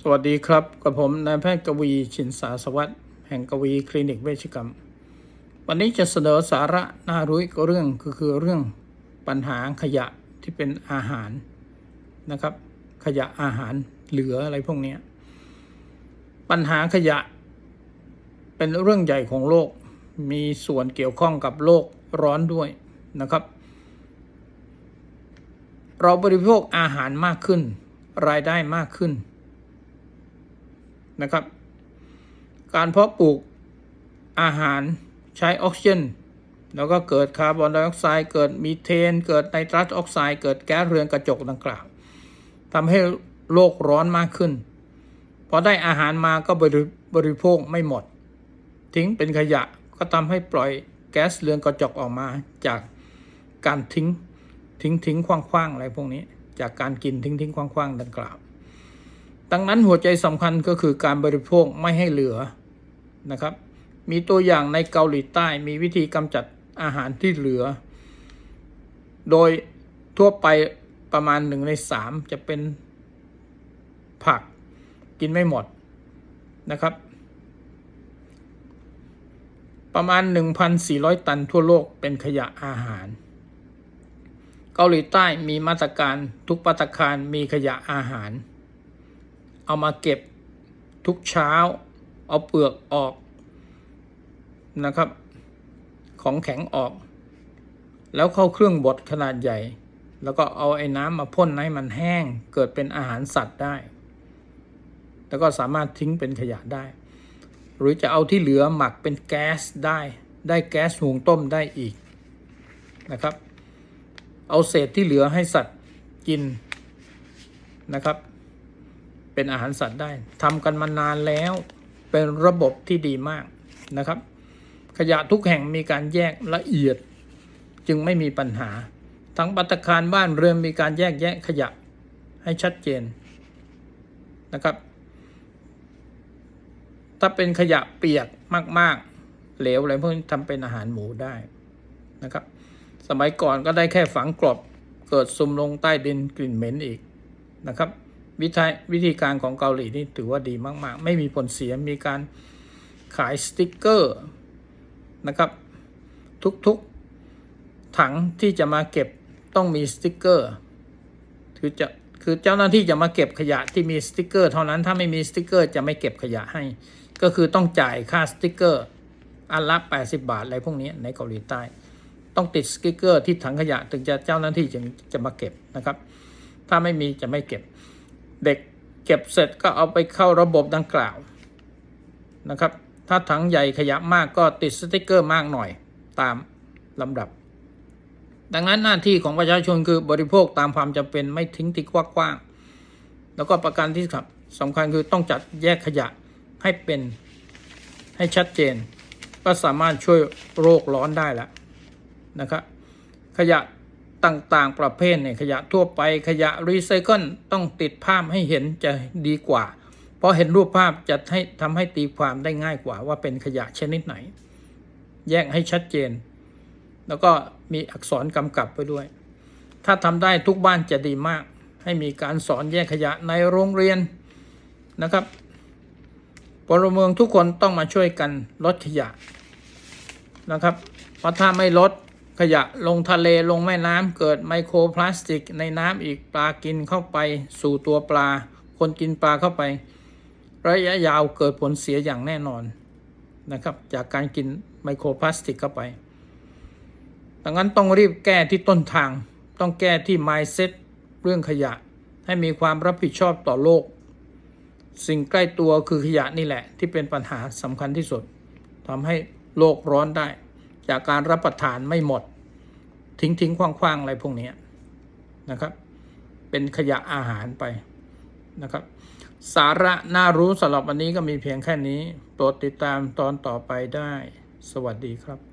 สวัสดีครับ กับผมนายแพทย์กวีชินสาสวัสดิ์แห่งกวีคลินิกเวชกรรม วันนี้จะเสนอสาระน่ารู้อีกเรื่องก็คือเรื่องปัญหาขยะที่เป็นอาหารนะครับ ขยะอาหารเหลืออะไรพวกนี้ปัญหาขยะ เป็นเรื่องใหญ่ของโลก มีส่วนเกี่ยวข้องกับโลกร้อนด้วยนะครับ เราบริโภคอาหารมากขึ้น รายได้มากขึ้น นะครับ การเพาะปลูกอาหารใช้ออกซิเจนแล้วก็เกิดคาร์บอนไดออกไซด์เกิดมีเทน เกิดไนตรัสออกไซด์เกิดแก๊สเรือนกระจกดังกล่าวทำให้โลกร้อนมากขึ้นพอได้อาหารมาก็บริบรโภคไม่หมด ทิ้งเป็นขยะก็ทำให้ปล่อยแก๊สเรือนกระจกออกมาจากการทิ้งทิ้งทิ้งคว้างคว้างอะไรพวกนี้ จากการกินทิ้งทิ้งคว้างคว้างดังกล่าว ดังนั้นหัวใจสำคัญก็คือการบริโภคไม่ให้เหลือนะครับ มีตัวอย่างในเกาหลีใต้มีวิธีกำจัดอาหารที่เหลือ โดยทั่วไปประมาณหนึ่งในสามจะเป็นผักกินไม่หมดนะครับ ประมาณ 1,400 ตันทั่วโลกเป็นขยะอาหาร เกาหลีใต้มีมาตรการทุกปัตตาคารมีขยะอาหาร เอามาเก็บทุกเช้า เอาเปลือกออกนะครับ ของแข็งออก แล้วเข้าเครื่องบดขนาดใหญ่ แล้วก็เอาไอ้น้ำมาพ่นให้มันแห้ง เกิดเป็นอาหารสัตว์ได้ แล้วก็สามารถทิ้งเป็นขยะได้ หรือจะเอาที่เหลือหมักเป็นแก๊สได้ ได้แก๊สหุงต้มได้อีกนะครับ เอาเศษที่เหลือให้สัตว์กินนะครับ เป็นอาหารสัตว์ได้ทำกันมานานแล้ว เป็นระบบที่ดีมากนะครับ ขยะทุกแห่งมีการแยกละเอียด จึงไม่มีปัญหา ทั้งปัตตาคารบ้านเรือนมีการแยกแยะขยะให้ชัดเจนนะครับ ถ้าเป็นขยะเปียกมาก ๆ เหลวอะไรพวกนี้ทำเป็นอาหารหมูได้นะครับ สมัยก่อนก็ได้แค่ฝังกรอบเกิดซุมลงใต้ดินกลิ่นเหม็นอีกนะครับ วิธีวิธีการของเกาหลีนี่ถือว่าดีมาก ๆ ไม่มีผลเสียมีการขายสติกเกอร์นะครับ ทุกๆถังที่จะมาเก็บต้องมีสติกเกอร์คือจะคือเจ้าหน้าที่จะมาเก็บขยะที่มีสติกเกอร์เท่านั้นถ้าไม่มีสติกเกอร์จะไม่เก็บขยะให้ ก็คือต้องจ่ายค่าสติกเกอร์อันละ 80 บาทอะไรพวกนี้ในเกาหลีใต้ ต้องติดสติกเกอร์ที่ถังขยะถึงจะเจ้าหน้าที่จึงจะมาเก็บนะครับ ถ้าไม่มีจะไม่เก็บ เด็กเก็บเสร็จก็เอาไปเข้าระบบดังกล่าวนะครับ ถ้าถังใหญ่ขยะมากก็ติดสติกเกอร์มากหน่อยตามลำดับ ดังนั้นหน้าที่ของประชาชนคือบริโภคตามความจำเป็นไม่ทิ้งทิ้กว้างๆแล้วก็ประการที่สำคัญคือต้องจัดแยกขยะให้เป็นให้ชัดเจน ก็สามารถช่วยโรคร้อนได้แล้วนะครับขยะ ต่างๆ ประเภทเนี่ยขยะทั่วไปขยะรีไซเคิลต้องติดภาพให้เห็นจะดีกว่า เพราะเห็นรูปภาพจะให้ทำให้ตีความได้ง่ายกว่า ว่าเป็นขยะชนิดไหน แยกให้ชัดเจน แล้วก็มีอักษรกำกับไปด้วย ถ้าทำได้ทุกบ้านจะดีมาก ให้มีการสอนแยกขยะในโรงเรียนนะครับพลเมืองทุกคนต้องมาช่วยกันลดขยะนะครับ เพราะถ้าไม่ลด ขยะลงทะเลลงแม่น้ำเกิดไมโครพลาสติกในน้ำอีกปลากินเข้าไปสู่ตัวปลา คนกินปลาเข้าไป ระยะยาวเกิดผลเสียอย่างแน่นอนนะครับ จากการกินไมโครพลาสติกเข้าไป ดังนั้นต้องรีบแก้ที่ต้นทาง ต้องแก้ที่ mindset เรื่องขยะ ให้มีความรับผิดชอบต่อโลก สิ่งใกล้ตัวคือขยะนี่แหละ ที่เป็นปัญหาสำคัญที่สุดทำให้โลกร้อนได้ จากการรับประทานไม่หมด ทิ้งทิ้งคว่างๆอะไรพวกนี้นะครับ เป็นขยะอาหารไปนะครับ สาระน่ารู้สำหรับวันนี้ก็มีเพียงแค่นี้ โปรดติดตามตอนต่อไปได้ สวัสดีครับ